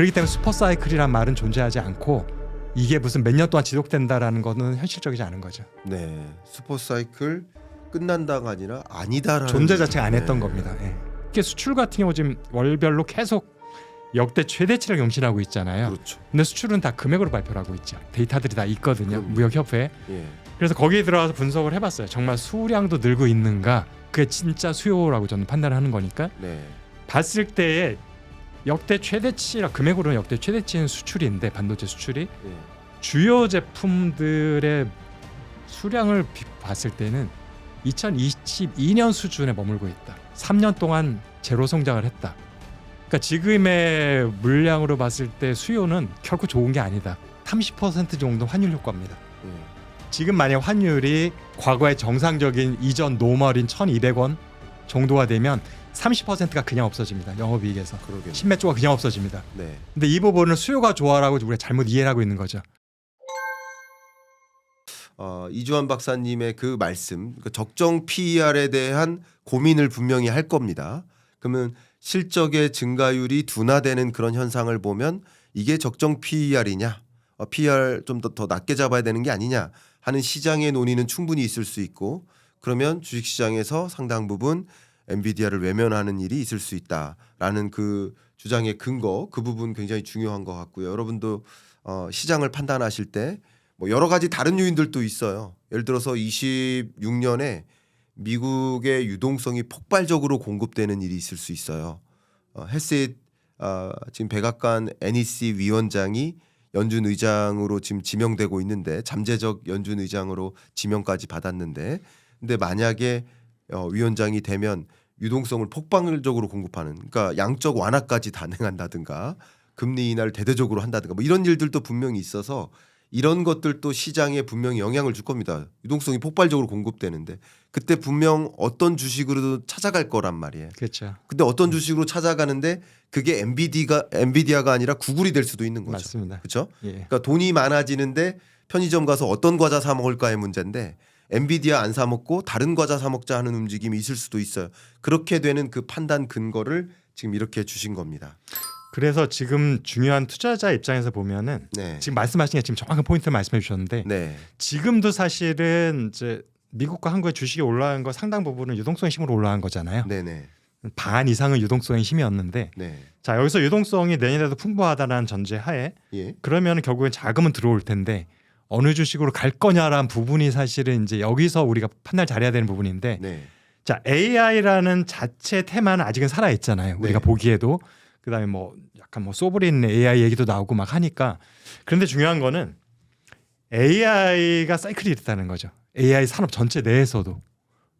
그렇기 때문에 슈퍼 사이클이란 말은 존재하지 않고 이게 무슨 몇 년 동안 지속된다라는 거는 현실적이지 않은 거죠. 네. 슈퍼 사이클 끝난다가 아니라 아니다라는 존재 자체가 안 했던 네. 겁니다. 예. 이게 수출 같은 경우 지금 월별로 계속 역대 최대치를 경신하고 있잖아요. 그렇죠. 근데 수출은 다 금액으로 발표를 하고 있죠. 데이터들이 다 있거든요. 그럼요. 무역협회. 예. 그래서 거기에 들어가서 분석을 해봤어요. 정말 수량도 늘고 있는가? 그게 진짜 수요라고 저는 판단을 하는 거니까 네. 봤을 때에 역대 최대치라 금액으로는 역대 최대치인 수출인데 반도체 수출이 예. 주요 제품들의 수량을 비- 봤을 때는 2022년 수준에 머물고 있다. 3년 동안 제로 성장을 했다. 그러니까 지금의 물량으로 봤을 때 수요는 결코 좋은 게 아니다. 30% 정도 환율 효과입니다. 예. 지금 만약 환율이 과거의 정상적인 이전 노멀인 1,200원 정도가 되면 30%가 그냥 없어집니다. 영업이익에서 그러겠네. 신매 조가 그냥 없어집니다. 네. 근데 이 부분을 수요가 좋아라고 우리가 잘못 이해를 하고 있는 거죠. 어, 이주환 박사님의 그 말씀, 그 적정 PER에 대한 고민을 분명히 할 겁니다. 그러면 실적의 증가율이 둔화되는 그런 현상을 보면 이게 적정 PER이냐, 어, PER 좀 더 더 낮게 잡아야 되는 게 아니냐 하는 시장의 논의는 충분히 있을 수 있고 그러면 주식시장에서 상당 부분 엔비디아를 외면하는 일이 있을 수 있다라는 그 주장의 근거 그 부분 굉장히 중요한 것 같고요. 여러분도 어, 시장을 판단하실 때 뭐 여러 가지 다른 요인들도 있어요. 예를 들어서 26년에 미국의 유동성이 폭발적으로 공급되는 일이 있을 수 있어요. 어, 헬셋 어, 지금 백악관 NEC 위원장이 연준 의장으로 지금 지명되고 있는데 잠재적 연준 의장으로 지명까지 받았는데 근데 만약에 어, 위원장이 되면 유동성을 폭발적으로 공급하는 그러니까 양적 완화까지 단행한다든가 금리 인하를 대대적으로 한다든가 뭐 이런 일들도 분명히 있어서 이런 것들도 시장에 분명히 영향을 줄 겁니다. 유동성이 폭발적으로 공급되는데 그때 분명 어떤 주식으로도 찾아갈 거란 말이에요. 그렇죠. 근데 어떤 주식으로 찾아가는데 그게 엔비디가 엔비디아가 아니라 구글이 될 수도 있는 거죠. 맞습니다. 그렇죠? 예. 그러니까 돈이 많아지는데 편의점 가서 어떤 과자 사 먹을까의 문제인데 엔비디아 안 사 먹고 다른 과자 사 먹자 하는 움직임이 있을 수도 있어요. 그렇게 되는 그 판단 근거를 지금 이렇게 주신 겁니다. 그래서 지금 중요한 투자자 입장에서 보면은 네. 지금 말씀하신 게 지금 정확한 포인트를 말씀해 주셨는데 네. 지금도 사실은 이제 미국과 한국의 주식이 올라간 거 상당 부분은 유동성의 힘으로 올라간 거잖아요. 네, 네. 반 이상은 유동성의 힘이었는데 네. 자 여기서 유동성이 내년에도 풍부하다는 전제 하에 예. 그러면 결국엔 자금은 들어올 텐데 어느 주식으로 갈 거냐라는 부분이 사실은 이제 여기서 우리가 판단 잘해야 되는 부분인데 네. 자 AI라는 자체 테마는 아직은 살아 있잖아요. 우리가 네. 보기에도 그다음에 뭐 약간 뭐 소브린 AI 얘기도 나오고 막 하니까 그런데 중요한 거는 AI가 사이클이 있다는 거죠. AI 산업 전체 내에서도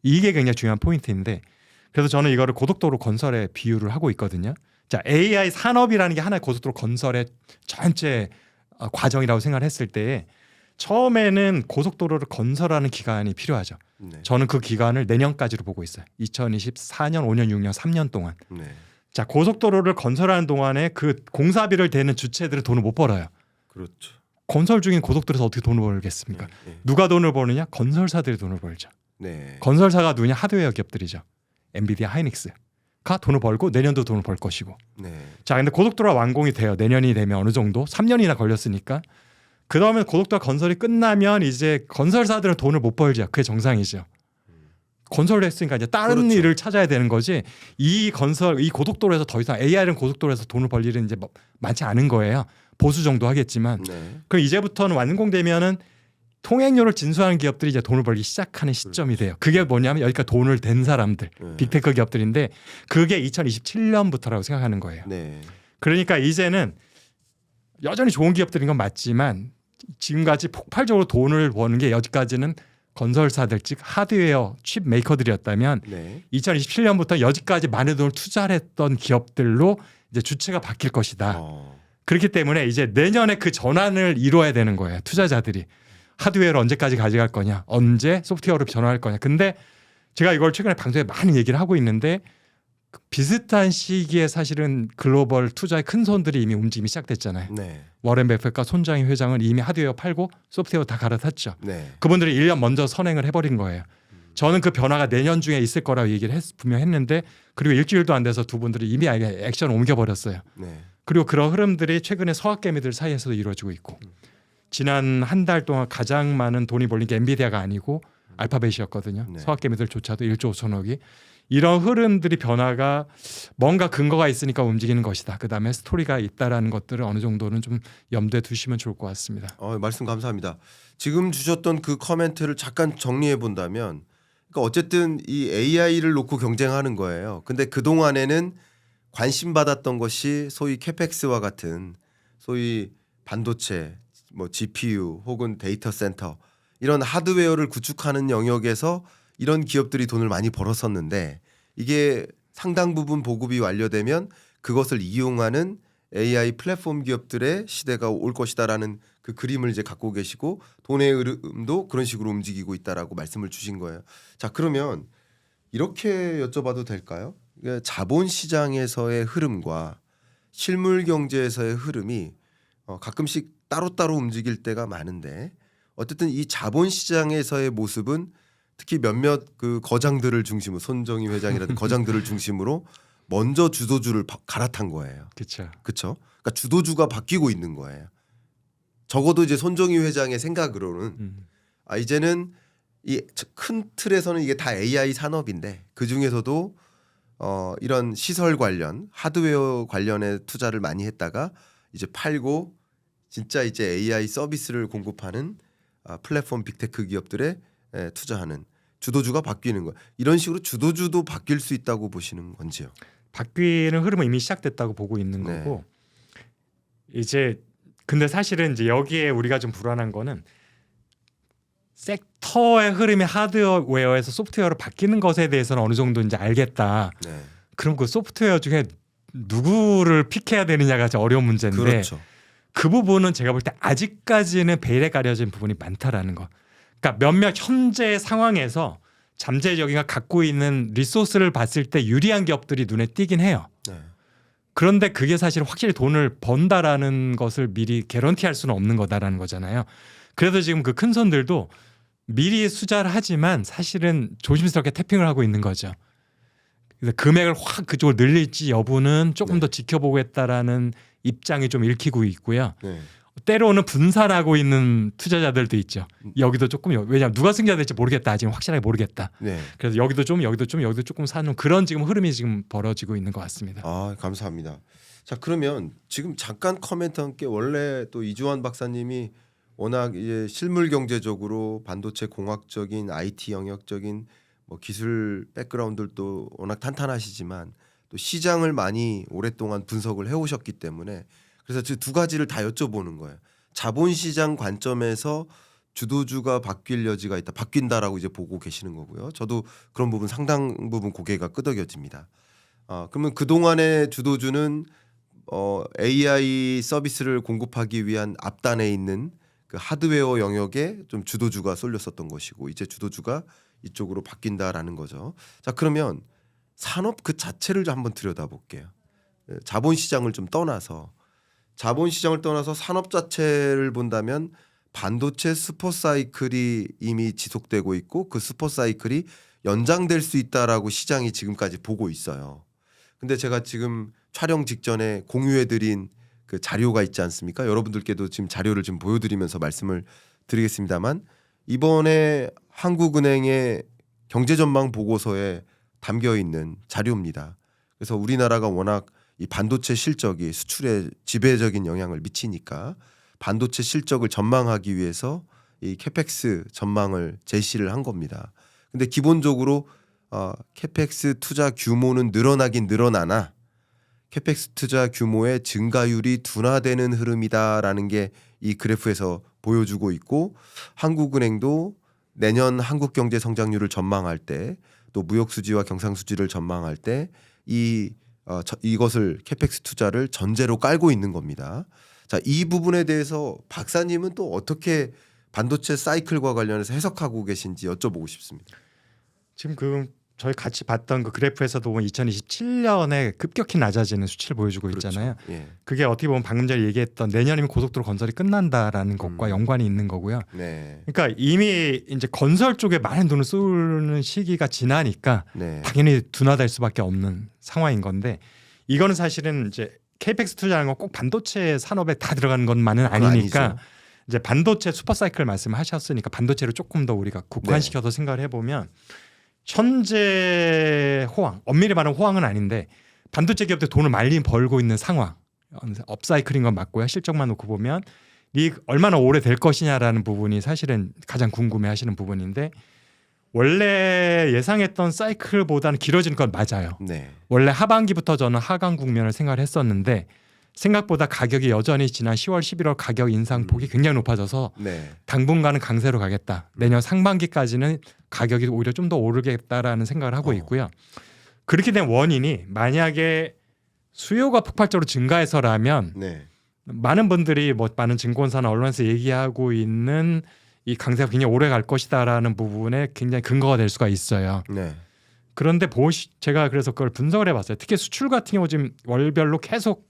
이게 굉장히 중요한 포인트인데 그래서 저는 이거를 고속도로 건설에 비유를 하고 있거든요. 자 AI 산업이라는 게 하나의 고속도로 건설의 전체 어, 과정이라고 생각을 했을 때 처음에는 고속도로를 건설하는 기간이 필요하죠. 네. 저는 그 기간을 내년까지로 보고 있어요. 2024년, 5년, 6년, 3년 동안. 네. 자, 고속도로를 건설하는 동안에 그 공사비를 대는 주체들은 돈을 못 벌어요. 그렇죠. 건설 중인 고속도로에서 어떻게 돈을 벌겠습니까? 네. 누가 돈을 버느냐? 건설사들이 돈을 벌죠. 네. 건설사가 누구냐? 하드웨어 기업들이죠. 엔비디아, 하이닉스가 돈을 벌고 내년도 돈을 벌 것이고. 네. 자, 근데 고속도로가 완공이 돼요. 내년이 되면 어느 정도? 3년이나 걸렸으니까. 그 다음에 고속도로 건설이 끝나면 이제 건설사들은 돈을 못 벌죠. 그게 정상이죠. 건설을 했으니까 이제 다른 그렇죠. 일을 찾아야 되는 거지. 이 건설, 이 고속도로에서 더 이상 AI는 고속도로에서 돈을 벌 일은 이제 뭐 많지 않은 거예요. 보수 정도 하겠지만. 네. 그럼 이제부터는 완공되면은 통행료를 진수하는 기업들이 이제 돈을 벌기 시작하는 시점이 돼요. 그게 뭐냐면 여기까지 돈을 댄 사람들, 네. 빅테크 기업들인데 그게 2027년부터라고 생각하는 거예요. 네. 그러니까 이제는 여전히 좋은 기업들인 건 맞지만 지금까지 폭발적으로 돈을 버는 게 여기까지는 건설사들 즉 하드웨어 칩 메이커들이었다면 네. 2027년부터 여기까지 많은 돈을 투자를 했던 기업들로 이제 주체가 바뀔 것이다. 어. 그렇기 때문에 이제 내년에 그 전환을 이루어야 되는 거예요. 투자자들이 하드웨어를 언제까지 가져갈 거냐, 언제 소프트웨어로 변화할 거냐. 근데 제가 이걸 최근에 방송에 많이 얘기를 하고 있는데 그 비슷한 시기에 사실은 글로벌 투자의 큰 손들이 이미 움직임이 시작됐잖아요. 네. 워렌 베핏과 손장희 회장은 이미 하드웨어 팔고 소프트웨어 다 갈아탔죠. 네. 그분들이 1년 먼저 선행을 해버린 거예요. 저는 그 변화가 내년 중에 있을 거라고 얘기를 했, 분명 했는데 그리고 일주일도 안 돼서 두 분들이 이미 아예 액션 옮겨 버렸어요. 네. 그리고 그런 흐름들이 최근에 서학개미들 사이에서도 이루어지고 있고 지난 한 달 동안 가장 많은 돈이 벌린 게 엔비디아가 아니고 알파벳이었거든요. 네. 서학개미들조차도 1조 5천억이 이런 흐름들이 변화가 뭔가 근거가 있으니까 움직이는 것이다. 그 다음에 스토리가 있다라는 것들을 어느 정도는 좀 염두에 두시면 좋을 것 같습니다. 어, 말씀 감사합니다. 지금 주셨던 그 커멘트를 잠깐 정리해 본다면, 그러니까 어쨌든 이 AI를 놓고 경쟁하는 거예요. 근데 그 동안에는 관심 받았던 것이 소위 캐펙스와 같은 소위 반도체, 뭐 GPU 혹은 데이터 센터 이런 하드웨어를 구축하는 영역에서 이런 기업들이 돈을 많이 벌었었는데 이게 상당 부분 보급이 완료되면 그것을 이용하는 AI 플랫폼 기업들의 시대가 올 것이다라는 그 그림을 이제 갖고 계시고 돈의 흐름도 그런 식으로 움직이고 있다라고 말씀을 주신 거예요. 자 그러면 이렇게 여쭤봐도 될까요? 자본 시장에서의 흐름과 실물 경제에서의 흐름이 어, 가끔씩 따로따로 움직일 때가 많은데 어쨌든 이 자본 시장에서의 모습은 특히 몇몇 그 거장들을 중심으로 손정희 회장이라든 거장들을 중심으로 먼저 주도주를 바- 갈아탄 거예요. 그렇죠. 그렇죠? 그러니까 주도주가 바뀌고 있는 거예요. 적어도 이제 손정희 회장의 생각으로는 음. 아 이제는 이 큰 틀에서는 이게 다 AI 산업인데 그 중에서도 어 이런 시설 관련 하드웨어 관련에 투자를 많이 했다가 이제 팔고 진짜 이제 AI 서비스를 공급하는 아, 플랫폼 빅테크 기업들에 에, 투자하는 주도주가 바뀌는 거 이런 식으로 주도주도 바뀔 수 있다고 보시는 건지요? 바뀌는 흐름은 이미 시작됐다고 보고 있는 네. 거고 이제 근데 사실은 이제 여기에 우리가 좀 불안한 거는 섹터의 흐름이 하드웨어에서 소프트웨어로 바뀌는 것에 대해서는 어느 정도 이제 알겠다. 네, 그럼 그 소프트웨어 중에 누구를 픽해야 되느냐가 이제 어려운 문제인데 그렇죠. 그 부분은 제가 볼 때 아직까지는 베일에 가려진 부분이 많다라는 거. 그러니까 몇몇 현재 상황에서 잠재적인가 갖고 있는 리소스를 봤을 때 유리한 기업들이 눈에 띄긴 해요. 네. 그런데 그게 사실 확실히 돈을 번다라는 것을 미리 개런티할 수는 없는 거다라는 거잖아요. 그래서 지금 그 큰 손들도 미리 투자를 하지만 사실은 조심스럽게 태핑을 하고 있는 거죠. 그래서 금액을 확 그쪽으로 늘릴지 여부는 조금 네. 더 지켜보겠다라는 입장이 좀 읽히고 있고요. 네. 때로는 분산하고 있는 투자자들도 있죠. 여기도 조금 왜냐하면 누가 승자 될지 모르겠다. 지금 확실하게 모르겠다. 네. 그래서 여기도 좀 여기도 좀 여기도 조금 사는 그런 지금 흐름이 지금 벌어지고 있는 것 같습니다. 아 감사합니다. 자 그러면 지금 잠깐 커멘트 함께 원래 또 이주환 박사님이 워낙 이제 실물 경제적으로 반도체 공학적인 IT 영역적인 뭐 기술 백그라운드도 워낙 탄탄하시지만 또 시장을 많이 오랫동안 분석을 해오셨기 때문에 그래서 그두 가지를 다 여쭤보는 거예요. 자본시장 관점에서 주도주가 바뀔 여지가 있다, 바뀐다라고 이제 보고 계시는 거고요. 저도 그런 부분 상당 부분 고개가 끄덕여집니다. 아, 그러면 그 동안의 주도주는 어, AI 서비스를 공급하기 위한 앞단에 있는 그 하드웨어 영역에 좀 주도주가 쏠렸었던 것이고 이제 주도주가 이쪽으로 바뀐다라는 거죠. 자 그러면 산업 그 자체를 좀 한번 들여다볼게요. 예, 자본시장을 좀 떠나서 자본 시장을 떠나서 산업 자체를 본다면 반도체 슈퍼 사이클이 이미 지속되고 있고 그 슈퍼 사이클이 연장될 수 있다라고 시장이 지금까지 보고 있어요. 근데 제가 지금 촬영 직전에 공유해드린 그 자료가 있지 않습니까? 여러분들께도 지금 자료를 좀 보여드리면서 말씀을 드리겠습니다만 이번에 한국은행의 경제전망 보고서에 담겨 있는 자료입니다. 그래서 우리나라가 워낙 이 반도체 실적이 수출에 지배적인 영향을 미치니까 반도체 실적을 전망하기 위해서 이 캐펙스 전망을 제시를 한 겁니다. 근데 기본적으로 어, 캐펙스 투자 규모는 늘어나긴 늘어나나 캐펙스 투자 규모의 증가율이 둔화되는 흐름이다라는 게 이 그래프에서 보여주고 있고 한국은행도 내년 한국 경제 성장률을 전망할 때 또 무역 수지와 경상 수지를 전망할 때이 어, 저- 이것을 캐펙스 투자를 전제로 깔고 있는 겁니다. 자, 이 부분에 대해서 박사님은 또 어떻게 반도체 사이클과 관련해서 해석하고 계신지 여쭤보고 싶습니다. 지금 그 저희 같이 봤던 그 그래프에서도 보면 2027년에 급격히 낮아지는 수치를 보여주고 있잖아요. 그렇죠. 예. 그게 어떻게 보면 방금 전에 얘기했던 내년이면 고속도로 건설이 끝난다라는 것과 음. 연관이 있는 거고요. 네. 그러니까 이미 이제 건설 쪽에 많은 돈을 쏘는 시기가 지나니까 네. 당연히 둔화될 수밖에 없는 상황인 건데 이거는 사실은 이제 케이펙스 투자하는 건 꼭 반도체 산업에 다 들어가는 것만은 아니니까 아니죠. 이제 반도체 슈퍼사이클 말씀하셨으니까 반도체를 조금 더 우리가 국한시켜서 네. 생각을 해보면 현재 호황 엄밀히 말하면 호황은 아닌데 반도체 기업들 돈을 많이 벌고 있는 상황 업사이클인 건 맞고요 실적만 놓고 보면 이 얼마나 오래 될 것이냐라는 부분이 사실은 가장 궁금해하시는 부분인데 원래 예상했던 사이클보다는 길어지는 건 맞아요. 네. 원래 하반기부터 저는 하강 국면을 생각을 했었는데 생각보다 가격이 여전히 지난 10월, 11월 가격 인상 폭이 굉장히 높아져서 네. 당분간은 강세로 가겠다. 내년 상반기까지는 가격이 오히려 좀 더 오르겠다라는 생각을 하고 어. 있고요. 그렇게 된 원인이 만약에 수요가 폭발적으로 증가해서라면 네. 많은 분들이 뭐 많은 증권사나 언론에서 얘기하고 있는 이 강세가 굉장히 오래 갈 것이다라는 부분에 굉장히 근거가 될 수가 있어요. 네. 그런데 보시 제가 그래서 그걸 분석을 해봤어요. 특히 수출 같은 경우 지금 월별로 계속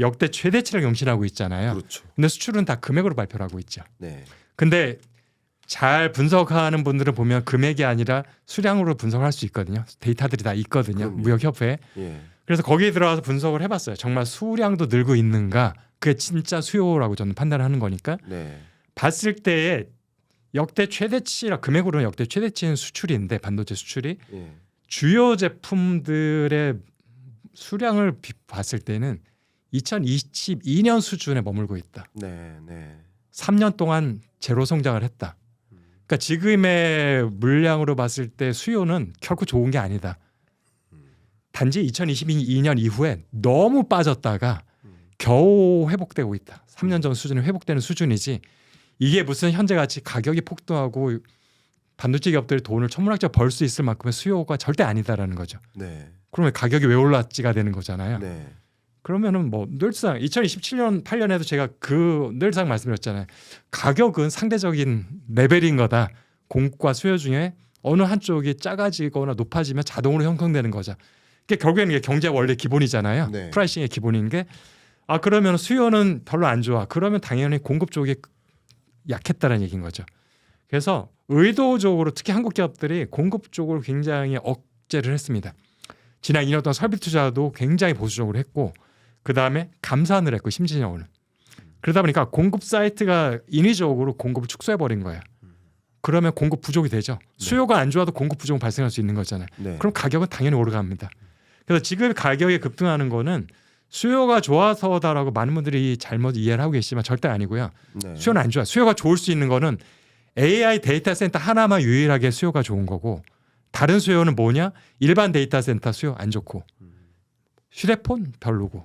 역대 최대치를 경신하고 있잖아요. 그렇죠. 근데 수출은 다 금액으로 발표를 하고 있죠. 네. 근데 잘 분석하는 분들은 보면 금액이 아니라 수량으로 분석할 수 있거든요. 데이터들이 다 있거든요. 그럼요. 무역협회. 예. 그래서 거기에 들어가서 분석을 해봤어요. 정말 수량도 늘고 있는가? 그게 진짜 수요라고 저는 판단하는 거니까 네. 봤을 때에 역대 최대치라 금액으로는 역대 최대치는 수출인데 반도체 수출이 예. 주요 제품들의 수량을 비- 봤을 때는 2022년 수준에 머물고 있다. 네. 네. 3년 동안 제로 성장을 했다. 그러니까 지금의 물량으로 봤을 때 수요는 결코 좋은 게 아니다. 단지 2022년 이후에 너무 빠졌다가 겨우 회복되고 있다. 3년 전 수준이 회복되는 수준이지 이게 무슨 현재 같이 가격이 폭등하고 반도체 기업들이 돈을 천문학적 벌 수 있을 만큼의 수요가 절대 아니다라는 거죠. 네. 그러면 가격이 왜 올랐지가 되는 거잖아요. 네. 그러면은 뭐 늘상 2027년 8년에도 제가 그 늘상 말씀드렸잖아요. 가격은 상대적인 레벨인 거다. 공급과 수요 중에 어느 한쪽이 작아지거나 높아지면 자동으로 형성되는 거죠. 그게 결국에는 이게 경제 원래 기본이잖아요. 네. 프라이싱의 기본인 게 아 그러면 수요는 별로 안 좋아. 그러면 당연히 공급 쪽이 약했다는 얘기인 거죠. 그래서 의도적으로 특히 한국 기업들이 공급 쪽을 굉장히 억제를 했습니다. 지난 2년 동안 설비 투자도 굉장히 보수적으로 했고 그 다음에 감산을 했고 심진영은 그러다 보니까 공급 사이트가 인위적으로 공급을 축소해 버린 거예요. 그러면 공급 부족이 되죠. 수요가 안 좋아도 공급 부족은 발생할 수 있는 거잖아요. 네. 그럼 가격은 당연히 오르갑니다. 그래서 지금 가격이 급등하는 거는 수요가 좋아서다라고 많은 분들이 잘못 이해를 하고 계시지만 절대 아니고요. 네. 수요는 안 좋아. 수요가 좋을 수 있는 거는 AI 데이터 센터 하나만 유일하게 수요가 좋은 거고 다른 수요는 뭐냐? 일반 데이터 센터 수요 안 좋고 휴대폰 별로고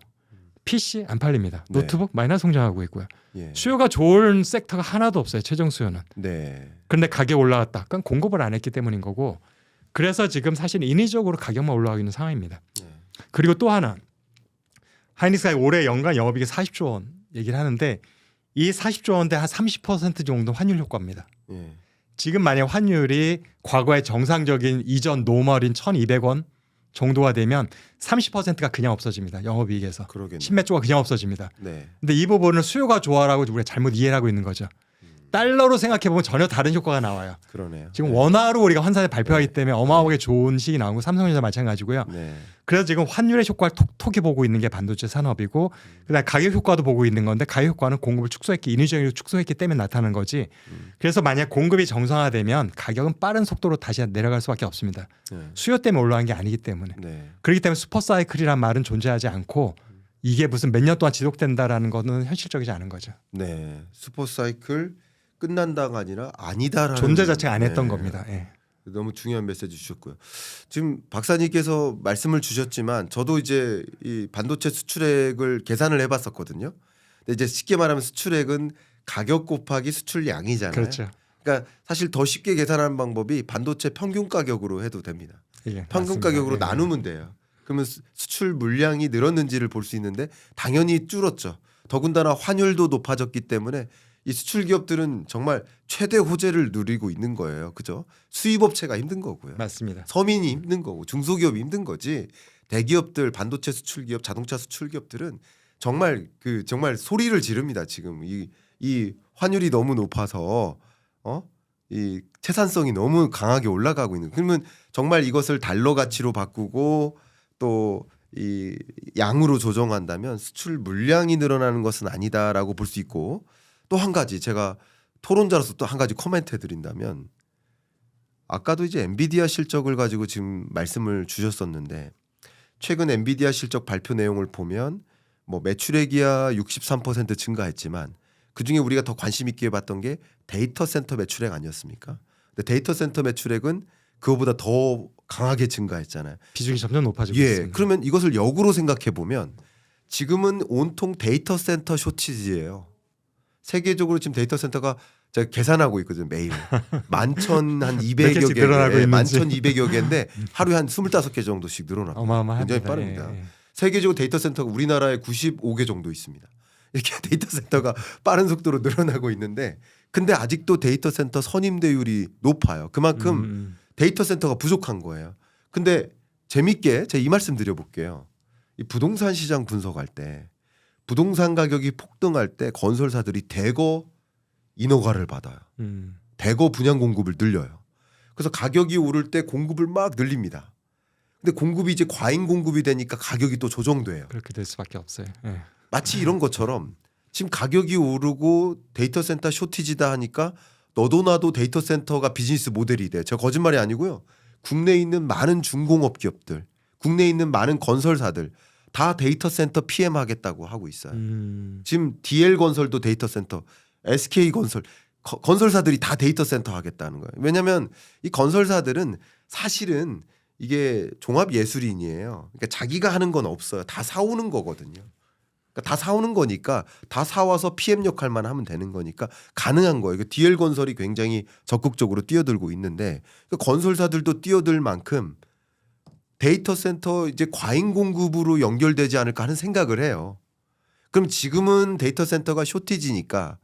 PC 안 팔립니다. 네. 노트북 마이너스 성장하고 있고요. 예. 수요가 좋은 섹터가 하나도 없어요. 최종 수요는. 네. 그런데 가격 올라갔다. 그건 공급을 안 했기 때문인 거고 그래서 지금 사실 인위적으로 가격만 올라가고 있는 상황입니다. 네. 그리고 또 하나 하이닉스가 올해 연간 영업이익이 40조 원 얘기를 하는데 이 40조 원대 한 30% 정도 환율 효과입니다. 예. 지금 만약 환율이 과거의 정상적인 이전 노멀인 1,200원 정도가 되면 30%가 그냥 없어집니다. 영업이익에서 그러겠네. 신매조가 그냥 없어집니다. 네. 근데 이 부분을 수요가 좋아라고 우리가 잘못 이해를 하고 있는 거죠. 달러로 생각해 보면 전혀 다른 효과가 나와요. 그러네요. 지금 네. 원화로 우리가 환산에 발표하기 때문에 어마어마하게 좋은 시기 나오고 삼성전자 마찬가지고요. 네. 그래서 지금 환율의 효과를 톡톡히 보고 있는 게 반도체 산업이고 그다음 가격 효과도 보고 있는 건데 가격 효과는 공급을 축소했기 인위적으로 축소했기 때문에 나타나는 거지. 그래서 만약 공급이 정상화되면 가격은 빠른 속도로 다시 내려갈 수밖에 없습니다. 네. 수요 때문에 올라간 게 아니기 때문에. 네. 그렇기 때문에 슈퍼 사이클이란 말은 존재하지 않고 이게 무슨 몇 년 동안 지속된다라는 거는 현실적이지 않은 거죠. 네. 슈퍼 사이클 끝난다가 아니라 아니다라는 존재 자체가 안 했던 네. 겁니다. 예. 너무 중요한 메시지 주셨고요. 지금 박사님께서 말씀을 주셨지만 저도 이제 이 반도체 수출액을 계산을 해봤었거든요. 근데 이제 쉽게 말하면 수출액은 가격 곱하기 수출량이잖아요. 그렇죠. 그러니까 사실 더 쉽게 계산하는 방법이 반도체 평균 가격으로 해도 됩니다. 예, 평균 맞습니다. 가격으로 예. 나누면 돼요. 그러면 수- 수출 물량이 늘었는지를 볼 수 있는데 당연히 줄었죠. 더군다나 환율도 높아졌기 때문에 이 수출 기업들은 정말 최대 호재를 누리고 있는 거예요. 그죠? 수입업체가 힘든 거고요. 맞습니다. 서민이 힘든 거고 중소기업이 힘든 거지. 대기업들 반도체 수출 기업, 자동차 수출 기업들은 정말 그 정말 소리를 지릅니다. 지금 이 이 환율이 너무 높아서 어? 이 채산성이 너무 강하게 올라가고 있는. 그러면 정말 이것을 달러 가치로 바꾸고 또이 양으로 조정한다면 수출 물량이 늘어나는 것은 아니다라고 볼 수 있고 또 한 가지 제가 토론자로서 또 한 가지 코멘트 해드린다면 아까도 이제 엔비디아 실적을 가지고 지금 말씀을 주셨었는데 최근 엔비디아 실적 발표 내용을 보면 뭐 매출액이야 63% 증가했지만 그 중에 우리가 더 관심 있게 봤던 게 데이터 센터 매출액 아니었습니까? 근데 데이터 센터 매출액은 그거보다 더 강하게 증가했잖아요. 비중이 점점 높아지고 예. 있습니다. 그러면 이것을 역으로 생각해 보면 지금은 온통 데이터 센터 쇼티지예요. 세계적으로 지금 데이터 센터가 제가 계산하고 있거든요 매일 만천 한몇 200여 개씩 개, 늘어나고 있는지. 만천 200여 개인데 하루에 한 25개 정도씩 늘어나고 어마어마합니다. 굉장히 빠릅니다. 예, 예. 세계적으로 데이터 센터가 우리나라에 95개 정도 있습니다. 이렇게 데이터 센터가 빠른 속도로 늘어나고 있는데 근데 아직도 데이터 센터 선임대율이 높아요. 그만큼 음, 데이터 센터가 부족한 거예요. 근데 재밌게 제가 이 말씀 드려볼게요. 이 부동산 시장 분석할 때 부동산 가격이 폭등할 때 건설사들이 대거 인허가를 받아요. 음. 대거 분양 공급을 늘려요. 그래서 가격이 오를 때 공급을 막 늘립니다. 근데 공급이 이제 과잉 공급이 되니까 가격이 또 조정돼요. 그렇게 될 수밖에 없어요. 예. 마치 이런 것처럼 지금 가격이 오르고 데이터 센터 쇼티지다 하니까 너도 나도 데이터 센터가 비즈니스 모델이 돼. 저 거짓말이 아니고요. 국내에 있는 많은 중공업 기업들, 국내에 있는 많은 건설사들 다 데이터 센터 PM 하겠다고 하고 있어요. 음. 지금 DL 건설도 데이터 센터, SK 건설 거- 건설사들이 다 데이터 센터 하겠다는 거예요. 왜냐하면 이 건설사들은 사실은 이게 종합 예술인이에요. 그러니까 자기가 하는 건 없어요. 다 사오는 거거든요. 그러니까 다 사오는 거니까 다 사와서 PM 역할만 하면 되는 거니까 가능한 거예요. 그 DL 건설이 굉장히 적극적으로 뛰어들고 있는데 그 건설사들도 뛰어들 만큼 데이터 센터 이제 과잉 공급으로 연결되지 않을까 하는 생각을 해요. 그럼 지금은 데이터 센터가 쇼티지니까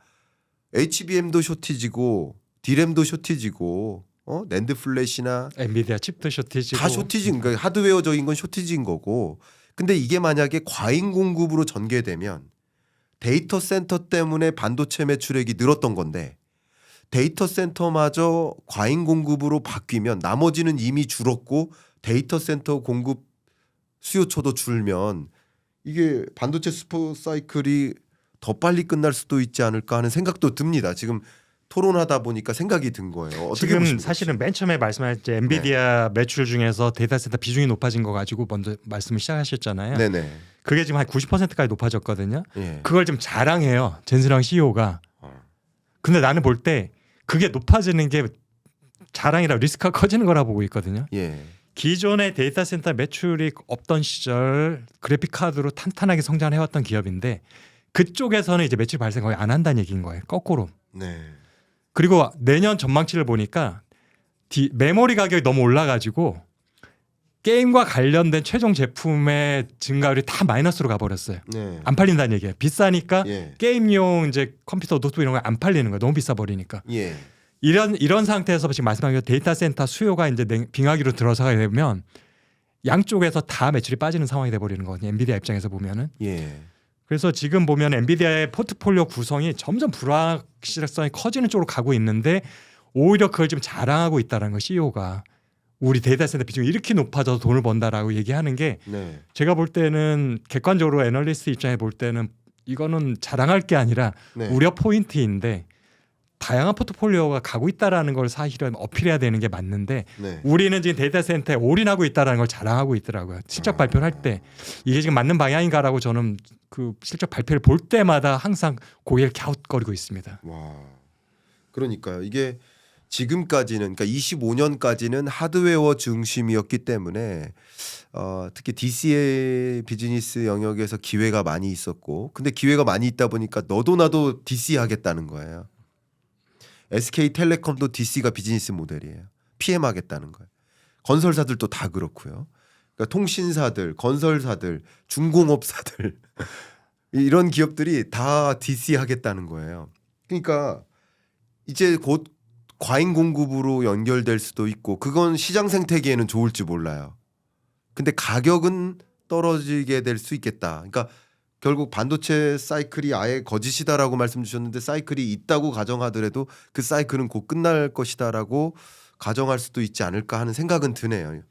HBM도 쇼티지고 디램도 쇼티지고 어? 낸드 플래시나 엔비디아 칩도 쇼티지고. 다 쇼티지 그러니까 하드웨어적인 건 쇼티지인 거고. 근데 이게 만약에 과잉 공급으로 전개되면 데이터 센터 때문에 반도체 매출액이 늘었던 건데 데이터 센터마저 과잉 공급으로 바뀌면 나머지는 이미 줄었고 데이터 센터 공급 수요처도 줄면 이게 반도체 슈퍼 사이클이 더 빨리 끝날 수도 있지 않을까 하는 생각도 듭니다. 지금 토론하다 보니까 생각이 든 거예요. 어떻게 지금? 사실은 맨 처음에 말씀하실 때 엔비디아 매출 중에서 데이터 센터 비중이 높아진 거 가지고 먼저 말씀을 시작하셨잖아요. 네네. 그게 지금 한 90%까지 높아졌거든요. 예. 그걸 좀 자랑해요. 젠스랑 CEO가. 어. 근데 나는 볼 때 그게 높아지는 게 자랑이라 리스크가 커지는 거라 보고 있거든요. 예. 기존의 데이터 센터 매출이 없던 시절 그래픽 카드로 탄탄하게 성장을 해왔던 기업인데 그쪽에서는 이제 매출 발생 거의 안 한다는 얘기인 거예요. 거꾸로. 네. 그리고 내년 전망치를 보니까 디, 메모리 가격이 너무 올라가지고 게임과 관련된 최종 제품의 증가율이 다 마이너스로 가버렸어요. 네. 안 팔린다는 얘기예요. 비싸니까 예. 게임용 이제 컴퓨터 노트북 이런 거 안 팔리는 거예요. 너무 비싸 버리니까. 예. 이런 이런 상태에서 지금 말씀하신 대로 데이터 센터 수요가 이제 냉- 빙하기로 들어서게 되면 양쪽에서 다 매출이 빠지는 상황이 돼 버리는 거거든요. 엔비디아 입장에서 보면은. 예. 그래서 지금 보면 엔비디아의 포트폴리오 구성이 점점 불확실성이 커지는 쪽으로 가고 있는데 오히려 그걸 좀 자랑하고 있다는 거 CEO가 우리 데이터 센터 비중이 이렇게 높아져서 돈을 번다라고 얘기하는 게 네. 제가 볼 때는 객관적으로 애널리스트 입장에 볼 때는 이거는 자랑할 게 아니라 네. 우려 포인트인데 다양한 포트폴리오가 가고 있다라는 걸 사실은 어필해야 되는 게 맞는데 네. 우리는 지금 데이터 센터에 올인하고 있다라는 걸 자랑하고 있더라고요. 실적 발표를 할 때 이게 지금 맞는 방향인가라고 저는 그 실적 발표를 볼 때마다 항상 고개를 갸웃거리고 있습니다. 와. 그러니까요. 이게 지금까지는 그러니까 25년까지는 하드웨어 중심이었기 때문에 어, 특히 DC의 비즈니스 영역에서 기회가 많이 있었고 근데 기회가 많이 있다 보니까 너도 나도 DC 하겠다는 거예요. SK텔레콤도 DC가 비즈니스 모델이에요. PM 하겠다는 거예요. 건설사들도 다 그렇고요. 그러니까 통신사들, 건설사들, 중공업사들 이런 기업들이 다 DC 하겠다는 거예요. 그러니까 이제 곧 과잉 공급으로 연결될 수도 있고 그건 시장 생태계에는 좋을지 몰라요. 근데 가격은 떨어지게 될 수 있겠다. 그러니까 결국 반도체 사이클이 아예 거짓이다라고 말씀 주셨는데 사이클이 있다고 가정하더라도 그 사이클은 곧 끝날 것이다라고 가정할 수도 있지 않을까 하는 생각은 드네요.